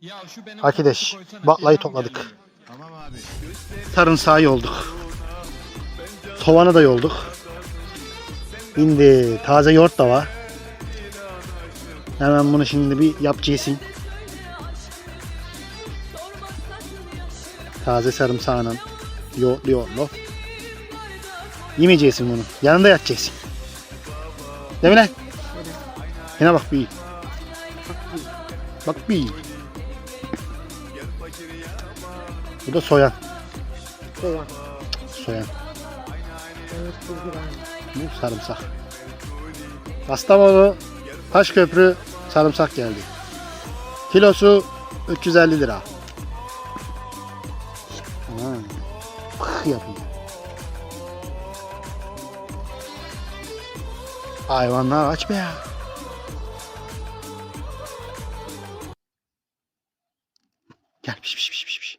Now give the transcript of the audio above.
Ya şu benim Arkadaş fotoğrafı koysana, baklayı topladık. Tamam abi. Tarın sağı yolduk. Tovanı da yolduk. Şimdi taze yoğurt da var. Hemen bunu şimdi bir yapacaksın. Taze sarımsağının yoğurtlu yoğurtlu. Yemeyeceksin bunu. Yanında yatacaksın. Değil mi lan? Yine bak bir. Bak bir. Bu da soyan. Soğan. Evet, aynı. Bu sarımsak. Kastamonu Taşköprü sarımsak geldi. Kilosu 350 lira. Ha, pıh yapıyor. Hayvanlar aç be ya. Gel piş piş piş piş.